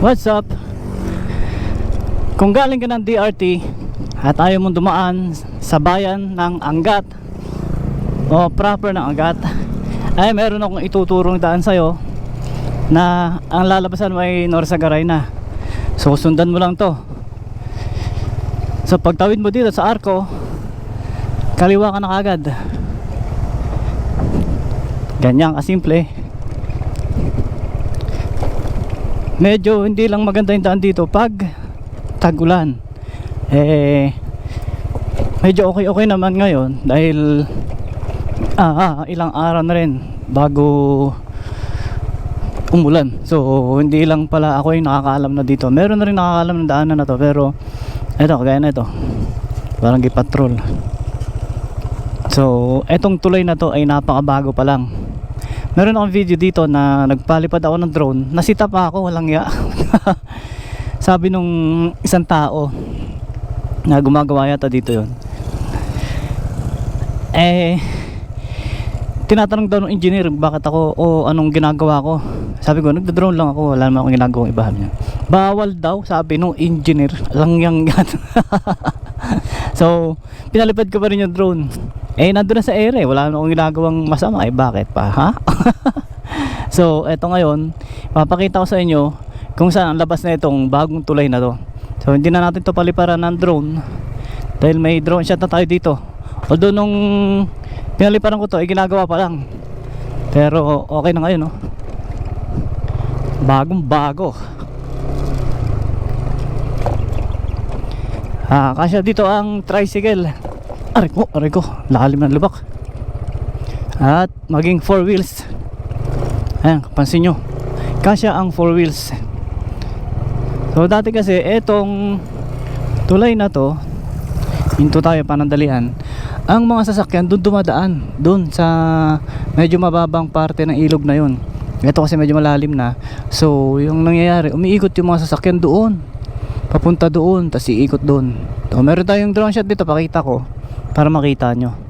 What's up? Kung galing ka ng DRT at ayaw mong dumaan sa bayan ng Angat o proper ng Angat ay meron akong ituturong daan sa'yo na ang lalabasan mo ay Norsagaray na so sundan mo lang to. So pagtawid mo dito sa Arco kaliwa ka na kagad ganyan kasimple medyo hindi lang maganda yung daan dito pag tag-ulan. Eh medyo okay okay naman ngayon dahil ah, ah, ilang araw na rin bago umulan. So hindi lang pala ako yung nakakaalam na dito. Meron na rin nakakaalam ng daanan na to pero eto kagaya na ito. Parang patrol so etong tulay na to ay napakabago pa lang meron akong video dito na nagpalipad ako ng drone. Nasita pa ako walang ya. Sabi nung isang tao na gumagawa yata dito yon eh tinatanong daw ng engineer bakit ako o anong ginagawa ko. Sabi ko nagda-drone lang ako wala naman akong ginagawang iba. Niya. Bawal daw sabi nung engineer. Lang yang yan. So pinalipad ko pa rin yung drone eh nandun na sa air eh. Wala naman akong ginagawang masama eh. Bakit pa ha? So eto ngayon papakita ko sa inyo kung saan ang labas na itong bagong tulay na to. So hindi na natin to paliparan ng drone dahil may drone shot na tayo dito. Although nung pinaliparan ko to ay ginagawa pa lang. Pero okay na ngayon no bagong bago. Ah kasya dito ang tricycle aray ko aray ko. Lalim ng lubak. At maging four wheels. Ayan pansin nyo. Kasya ang four wheels. So dati kasi etong tulay na to hinto tayo panandalian ang mga sasakyan doon dumadaan doon sa medyo mababang parte ng ilog na yun. Ito kasi medyo malalim na. So yung nangyayari umiikot yung mga sasakyan doon. Papunta doon tapos iikot doon. So, meron tayong drone shot dito pakita ko para makita nyo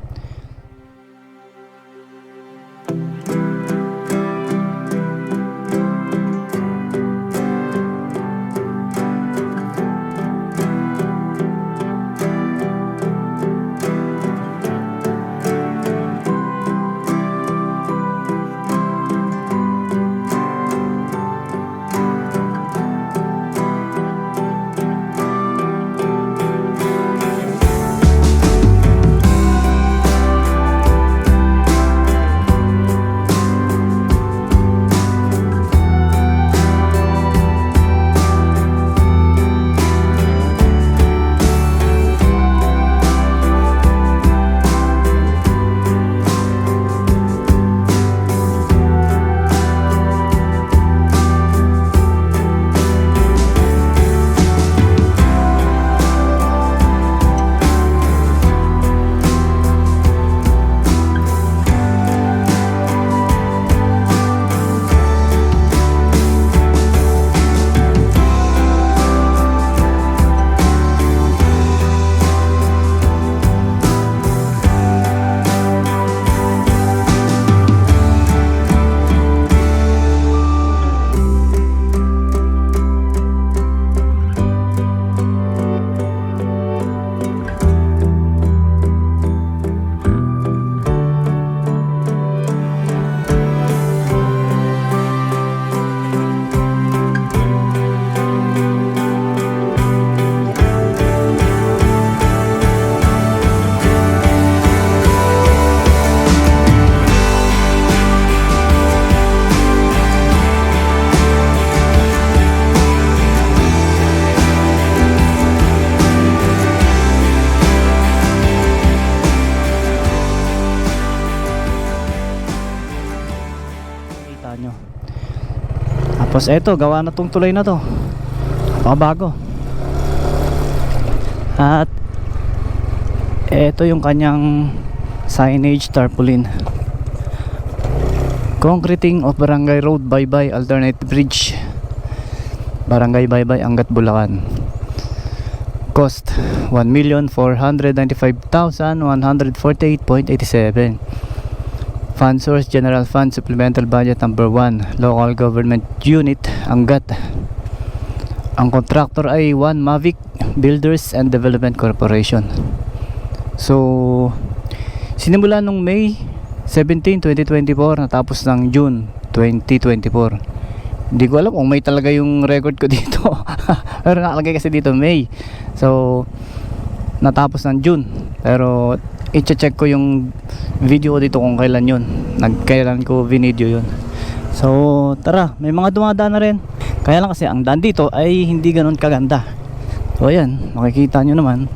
Tapos eto, gawa na tong tulay na to. Pakabago. At eto yung kanyang signage tarpaulin. Concreting of Barangay Road Bye-Bye Alternate Bridge. Barangay Bye-Bye Angat Bulacan. Cost 1,495,148.87 Fund source General Fund Supplemental Budget number 1 Local Government Unit Angat Ang contractor ay One Mavic Builders and Development Corporation. So, sinimula nung May 17, 2024 natapos ng June 2024. Hindi ko alam kung may talaga yung record ko dito. Pero nakalagay kasi dito May. So, natapos ng June. Pero, i-check ko yung video dito kung kailan yun. Nagkailan ko video yun. So, tara, may mga dumadaan na rin. Kaya lang kasi ang daan dito ay hindi ganun kaganda. So, ayan, makikita nyo naman.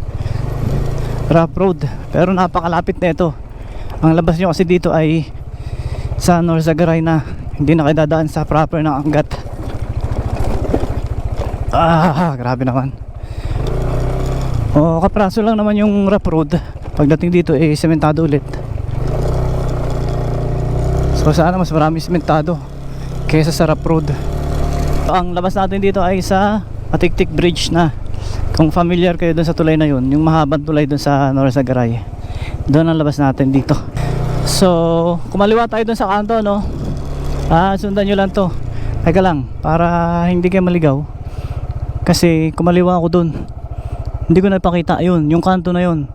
Rough road. Pero napakalapit na ito. Ang labas nyo kasi dito ay sa North Zagaray na hindi na sa proper ng Angat. Ah, grabe naman. Oh, kapraso lang naman yung rough road. Pagdating dito eh sementado ulit. So sana mas marami sementado kaysa sa rough road. Ang labas natin dito ay sa Atiktik Bridge na. Kung familiar kayo dun sa tulay na yun, yung mahabang tulay dun sa North Sagaray. Doon ang labas natin dito. So, kumaliwa tayo dun sa kanto, no? Ah, sundan nyo lang to. Teka lang, para hindi kayo maligaw. Kasi kumaliwa ako dun. Hindi ko napakita, yun, yung kanto na yun.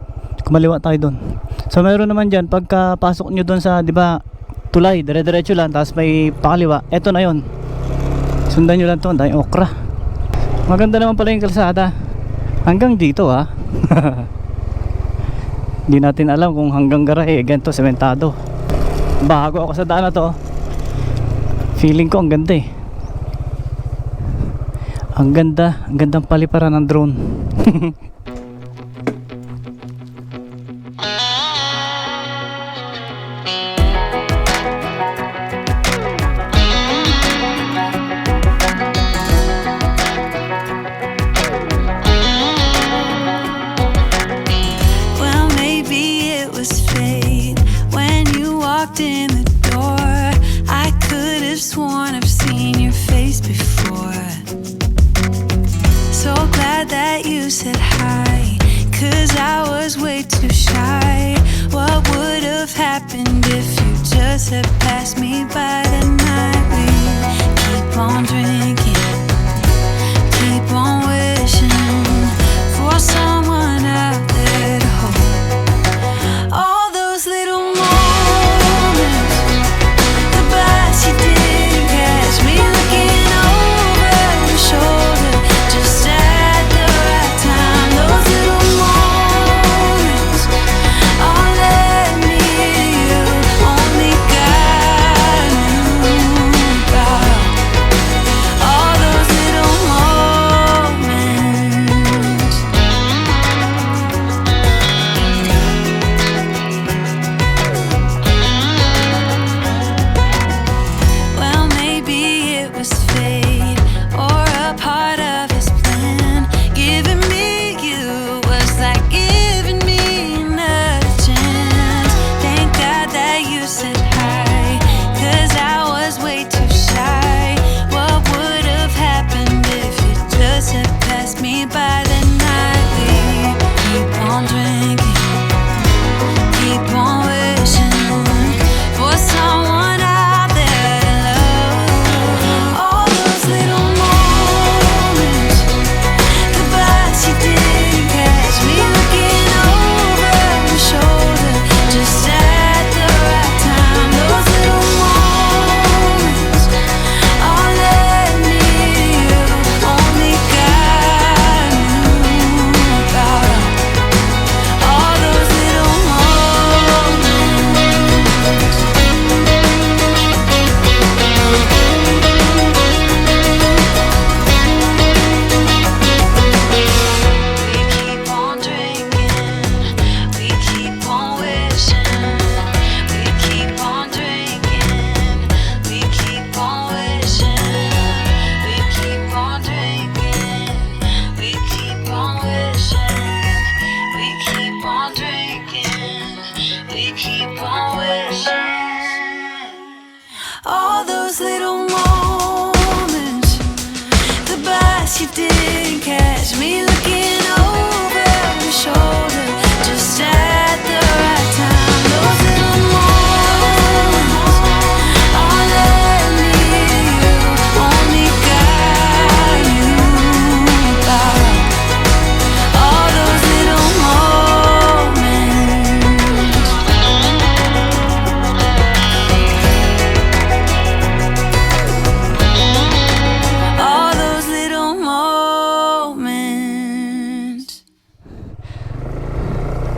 Kumaliwa tayo dun. So, meron naman dyan, pagka pasok nyo dun sa, di ba, tulay, dire-diretso lang, tapos may pakaliwa. Eto na yun. Sundan nyo lang to, daming okra. Maganda naman pala yung kalsada. Hanggang dito ha. Hindi natin alam kung hanggang garahe, ganito, sementado. Bago ako sa daan na to. Feeling ko ang ganda eh. Ang ganda, ang gandang paliparan ng drone.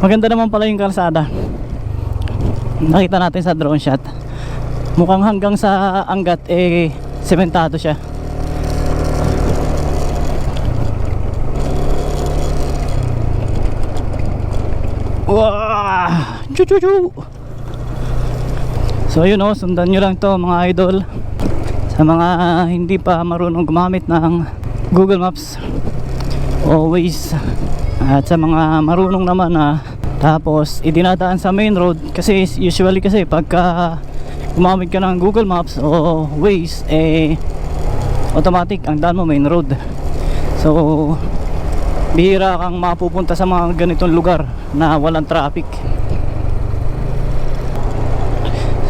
Maganda naman pala yung kalsada. Nakita natin sa drone shot. Mukhang hanggang sa Angat eh sementado siya. Wow! Chu chu chu! So yun oh, sundan nyo lang to mga idol. Sa mga hindi pa marunong gumamit ng Google Maps always at sa mga marunong naman na tapos idinadaan sa main road kasi usually kasi pagka gumamit ka ng Google Maps o Waze eh automatic ang daan mo main road. So bihira kang mapupunta sa mga ganitong lugar na walang traffic.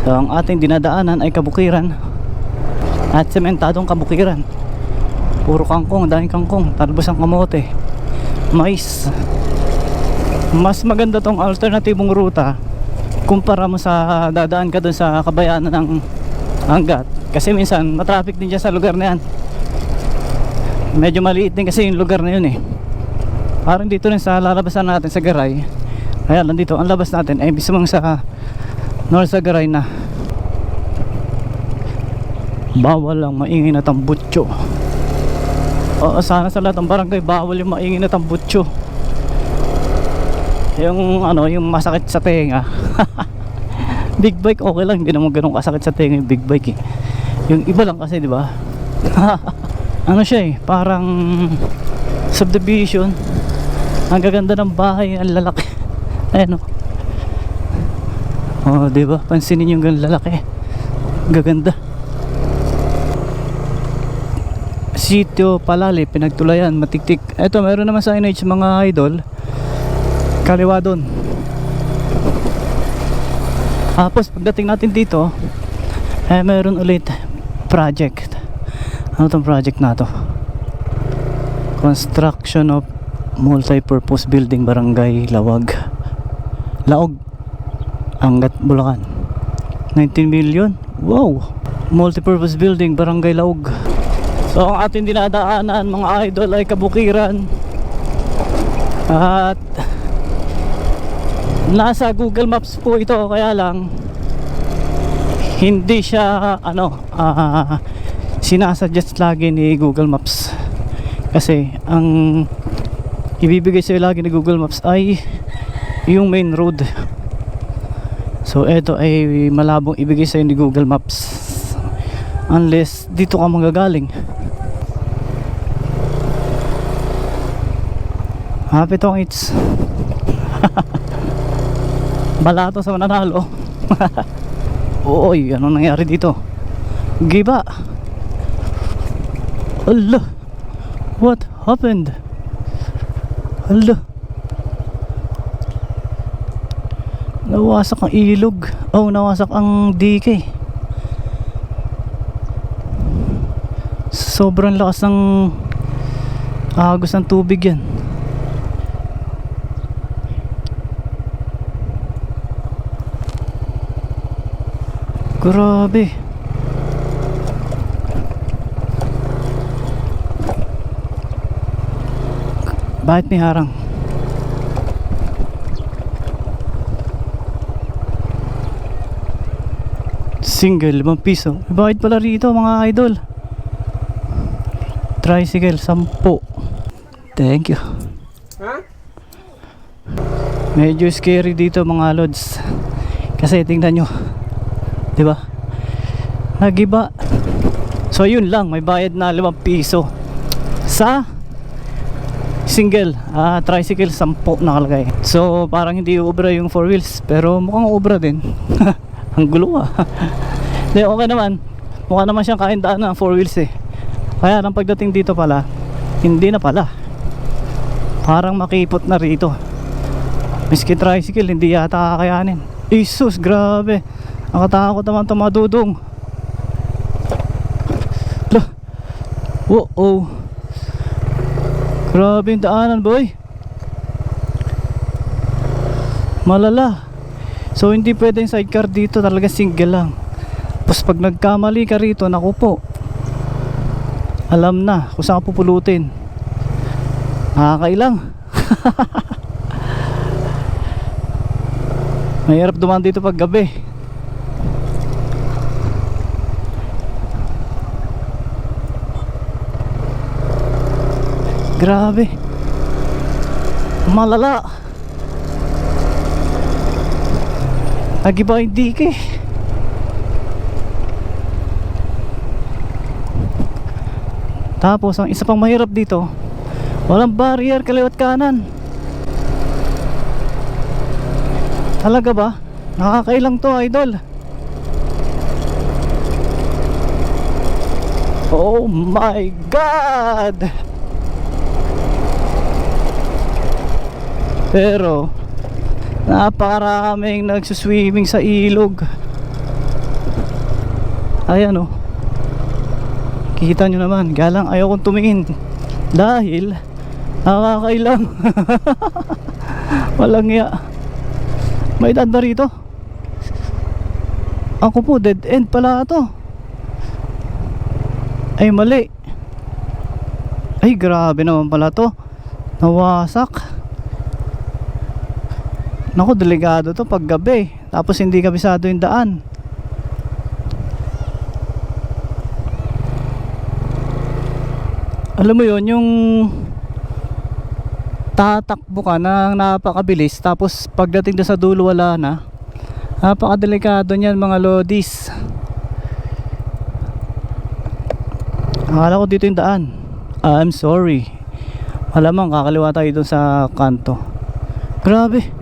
So ang ating dinadaanan ay kabukiran. At sementadong kabukiran. Puro kangkong, daming kangkong talbos ang kamote. Mais mas maganda tong alternatibong ruta kumpara mo sa dadaan ka dun sa kabayanan ng Angat kasi minsan matraffic din dyan sa lugar na yan. Medyo maliit din kasi yung lugar na yun eh. Parang dito rin sa lalabasan natin sa Garay. Kaya lang dito ang labas natin ay mismo sa North sa Garay na bawal lang maingay na tambutso. Oo, sana sa lahat ng barangay bawal yung maingay na tambutso. Yung ano, yung masakit sa tenga. big bike okay lang, hindi naman ganun kasakit sa tenga yung big bike eh. Yung iba lang kasi, di ba? ano siya eh, parang subdivision. Ang gaganda ng bahay, ang lalaki. Ayan oh. Oh, di ba? Pansinin yung ganun lalaki. Gaganda. sitio Palali, pinagtulayan, matiktik. Ito, meron naman signage mga idol. Kaliwa doon. Tapos, pagdating natin dito, eh, meron ulit project. Ano tong project na to? Construction of multi-purpose building barangay Lawag. Laog. Angat, Bulacan. 19 million? Wow! Multi-purpose building barangay Laog. So ang ating dinadaanan mga idol ay kabukiran At Nasa Google Maps po ito kaya lang Hindi siya ano uh, Sinasuggest lagi ni Google Maps. Kasi ang Ibibigay sa'yo lagi ni Google Maps ay Yung main road. So ito ay malabong ibigay sa'yo ni Google Maps. Unless dito ka manggagaling Happy tong it's Balato sa mananalo. Uy, ano nangyari dito? Giba. Allah What happened? Allah Nawasak ang ilog. Oh, nawasak ang DK Sobrang lakas ng agos ng tubig yan Grabe. Bakit may harang? Single, 5 piso. Bakit pala rito mga idol? Tricycle, 10. Thank you. Medyo scary dito mga lods. Kasi tingnan nyo. 'Di ba? Nagiba. So yun lang, may bayad na 5 piso sa single ah tricycle 10 nakalagay. So parang hindi ubra yung four wheels pero mukhang ubra din. Ang gulo ah. Hindi okay naman. Mukha naman siyang kaindaan ng four wheels eh. Kaya nang pagdating dito pala, hindi na pala. Parang makipot na rito. Miski tricycle, hindi yata kakayanin. Isus, grabe. Nakatakot naman ito mga dudong. Lah. Oh, oh. Grabe yung daanan, boy. Malala. So, hindi pwedeng sidecar dito. Talaga single lang. Tapos pag nagkamali ka rito, naku po. Alam na kung saan ka pupulutin. Nakakailang. Mahirap dumaan dito pag gabi. Grabe. Malala. Nagiba yung dike. Tapos ang isa pang mahirap dito, walang barrier kaliwat kanan. Talaga ba? Nakakailang to, idol. Oh my God! Pero, napakaraming nagsuswimming sa ilog. Ayan oh. Kita nyo naman, galang ayaw kong tumingin. Dahil, nakakailang. Walang ya. May daan ba rito? Ako po, dead end pala to. Ay, mali. Ay, grabe naman pala to. Nawasak. Naku, delikado to pag gabi. Tapos hindi kabisado yung daan. Alam mo yon yung tatakbo ka na napakabilis tapos pagdating doon sa dulo wala na. Napakadelikado niyan mga lodis. Akala ko dito yung daan. I'm sorry. Malamang kakaliwa tayo doon sa kanto. Grabe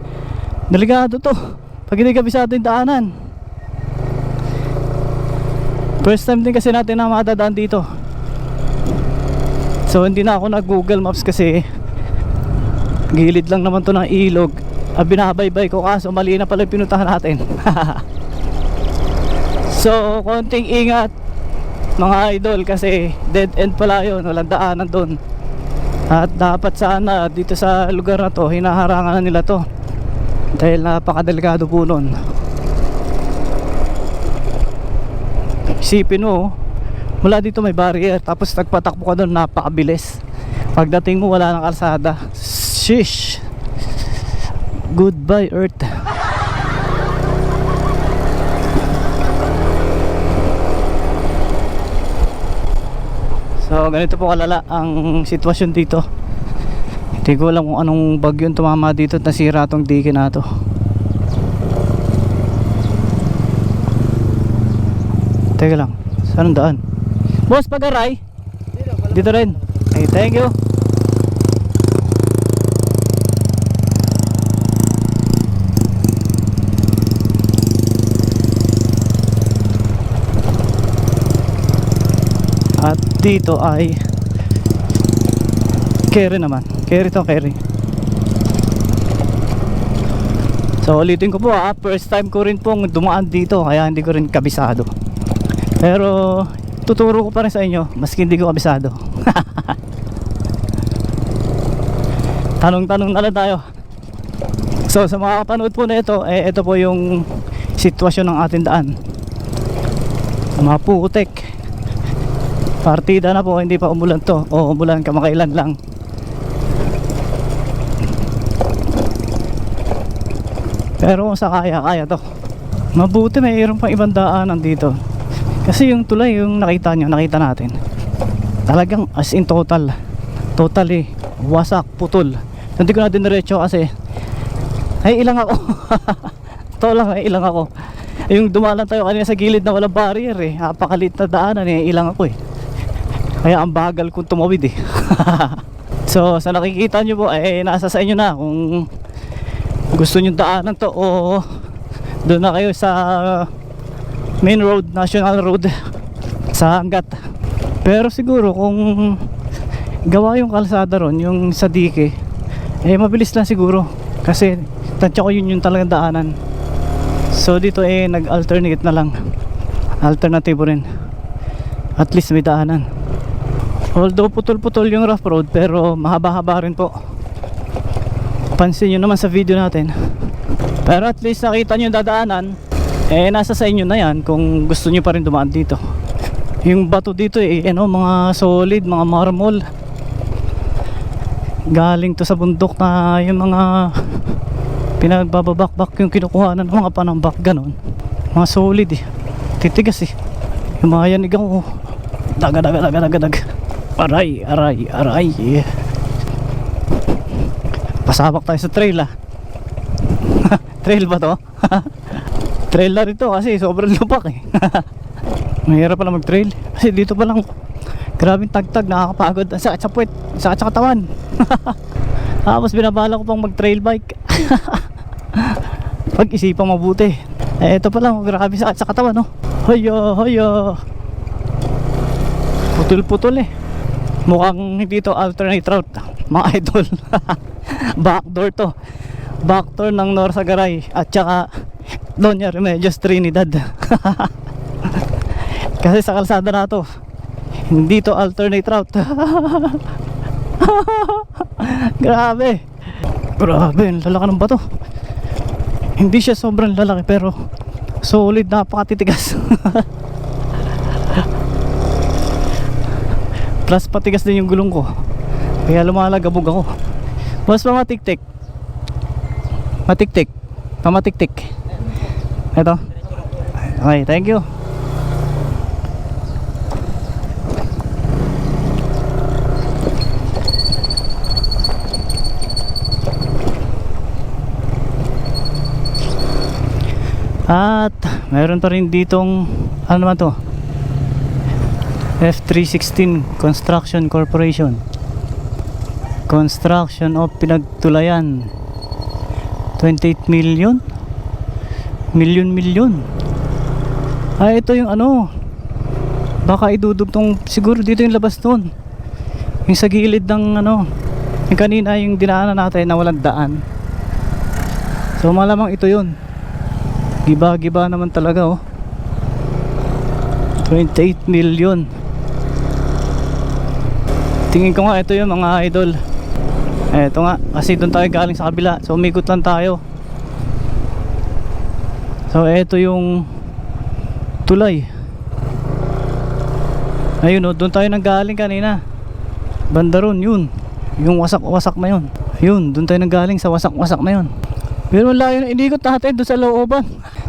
delikado to pag hindi kabisado yung daanan first time din kasi natin na makadadaan dito so hindi na ako nag google maps kasi Gilid lang naman to ng ilog. Ah, binabaybay ko kaso mali na pala yung pinuntahan natin. so, konting ingat mga idol kasi dead end pala yun. Walang daanan doon. At dapat sana dito sa lugar na to, hinaharangan na nila to. Dahil napakadelikado po nun. Isipin mo, mula dito may barrier tapos nagpatakbo ka doon napakabilis. Pagdating mo wala nang kalsada. Shish. Goodbye Earth. So ganito po kalala ang sitwasyon dito. Hindi ko alam kung anong bagyo yung tumama dito at nasira tong dike na to. Teka lang, saan ang daan? Boss, pag-aray? Dito rin. Ay, thank you. At dito ay carry naman. Carry to carry. So ulitin ko po ah, first time ko rin pong dumaan dito kaya hindi ko rin kabisado. Pero tuturo ko pa rin sa inyo maski hindi ko kabisado. Tanong-tanong na lang tayo. So sa mga kapanood po na ito, eh, ito po yung sitwasyon ng ating daan. Mga putek. Partida na po, hindi pa umulan to. O umulan kamakailan lang. Pero sa kaya, kaya to. Mabuti mayroon pang ibang daanan dito. Kasi yung tulay, yung nakita nyo, nakita natin. Talagang as in total. Totally wasak, putol. Hindi ko na diniretso kasi ay ilang ako. to lang, ay ilang ako. Yung dumalan tayo kanina sa gilid na walang barrier eh. Napakalit na daanan eh, ilang ako eh. Kaya ang bagal kong tumawid eh. so sa nakikita nyo po eh nasa sa inyo na kung gusto nyo daanan to o doon na kayo sa main road, national road sa hanggat. Pero siguro kung gawa yung kalsada ron, yung sa dike, eh mabilis lang siguro. Kasi tansya ko yun yung talagang daanan. So dito eh nag-alternate na lang. Alternative rin. At least may daanan. Although putol-putol yung rough road pero mahaba-haba rin po. Pansin nyo naman sa video natin. Pero at least nakita nyo yung dadaanan. Eh nasa sa inyo na yan kung gusto nyo pa rin dumaan dito. Yung bato dito eh ano, mga solid, mga marmol. Galing to sa bundok na yung mga pinagbababakbak yung kinukuha ng mga panambak ganon mga solid eh titigas eh yung mga yanig ako daga daga daga daga daga aray aray aray pasabak tayo sa trail ah. Trail ba to? trail na rito kasi sobrang lupak eh. Mahirap pala mag trail kasi dito pa lang grabing tagtag nakakapagod. Ang sa puwet sakit sa katawan. Tapos binabala ko pang mag trail bike. Pag isipang mabuti. Eh ito pa lang grabe sakit sa katawan no? Hoyo hoyo. Putol putol eh. Mukhang hindi to alternate route mga idol backdoor to. Backdoor ng Norsagaray at saka Doña Remedios Trinidad. Kasi sa kalsada na to hindi to alternate route. Grabe. Grabe ang lalaki ng bato. Hindi siya sobrang lalaki pero solid napakatitigas. Plus patigas din yung gulong ko. Kaya lumalagabog ako mas pamatiktik matiktik pamatiktik ito. Okay thank you. At meron pa rin ditong ano naman to? F316 Construction Corporation. Construction of pinagtulayan. 28 million? Million million. Ah, ito yung ano. Baka idudugtong siguro dito yung labas doon. Yung sa gilid ng ano. Yung kanina yung dinaanan natin na walang daan. So malamang ito yun. Giba-giba naman talaga oh. 28 million. Tingin ko nga ito yung mga idol. Eto nga kasi doon tayo galing sa kabila. So umikot lang tayo. So eto yung tulay. Ayun oh, doon tayo nanggaling kanina. Banda ron, yun. Yung wasak-wasak na yun. Yun, doon tayo nanggaling sa wasak-wasak na yun. Pero wala yun, inikot natin doon sa looban.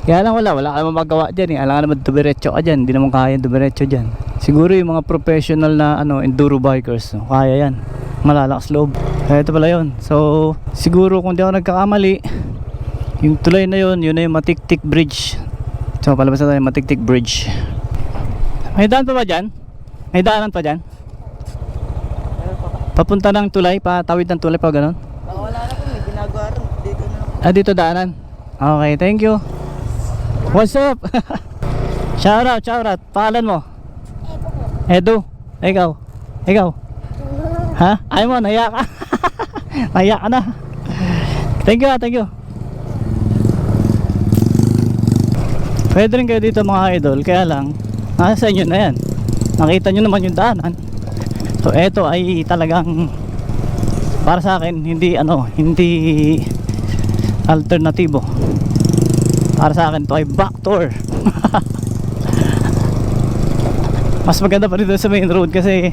Kaya lang wala, wala ka naman magawa dyan eh. Alam ka naman dumiretso ka dyan, hindi naman kaya dumiretso dyan. Siguro yung mga professional na ano, enduro bikers, no, kaya yan. Malalakas loob. Kaya ito pala yun. So, siguro kung di ako nagkakamali, yung tulay na yun, yun na yung Matiktik Bridge. So, palabas na tayo yung Matiktik Bridge. May daan pa ba dyan? May daanan pa dyan? Papunta ng tulay, patawid ng tulay pa ganun? wala na po, may ginagawa rin. Dito na. Ah, dito daanan. Okay, thank you. What's up? shout out, shout out. Pangalan mo? Edu. Ikaw? Ikaw? Ha? Ay mo, naya ka. naya ka na. Thank you, ah, thank you. Pwede rin kayo dito mga idol, kaya lang, nasa inyo na yan. Nakita nyo naman yung daanan. So, eto ay talagang para sa akin, hindi ano, hindi alternatibo para sa akin to ay backdoor mas maganda pa dito sa main road kasi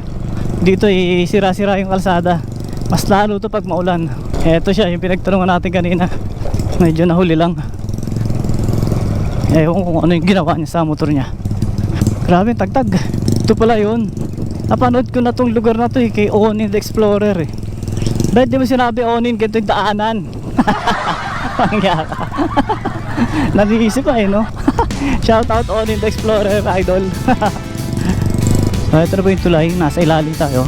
dito ay sira-sira yung kalsada. Mas lalo to pag maulan. Eto siya yung pinagtanungan natin kanina. Medyo nahuli lang. Ewan kung ano yung ginawa niya sa motor niya. Grabe tagtag. Ito pala yun. Napanood ko na tong lugar na to eh, kay Onin the Explorer eh. Ba't di mo sinabi Onin ganito yung daanan? Pangya ka. Nag-iisip pa eh, no? Shout out on in the Explorer Idol. So, ito na po yung tulay. Nasa ilalim tayo.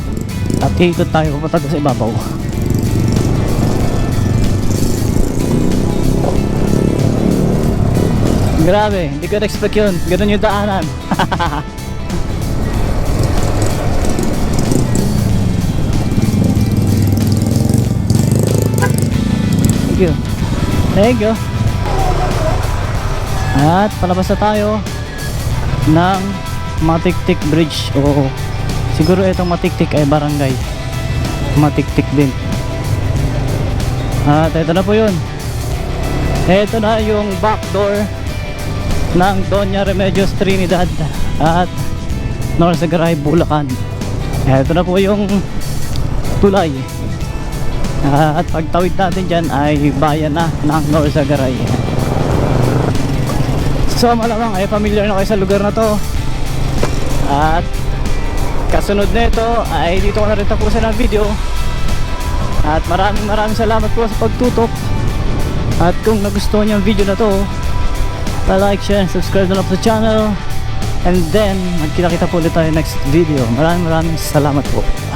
At ikot tayo papunta sa ibabaw. Grabe, hindi ko na-expect yun. Ganun yung daanan. Thank you. Thank you. At palabas na tayo ng Matiktik Bridge. Oo. Siguro itong Matiktik ay barangay. Matiktik din. At ito na po yun. Ito na yung back door ng Doña Remedios Trinidad at Norsagaray, Bulacan. Ito na po yung tulay. at pagtawid natin dyan ay bayan na ng Norzagaray so malamang ay familiar na kayo sa lugar na to at kasunod na ito ay dito ko na rin tapusin ang video. At maraming maraming salamat po sa pagtutok. At kung nagustuhan niyo ang video na to like, share, and subscribe na lang po sa channel. And then magkita-kita po ulit tayo next video. Maraming maraming salamat po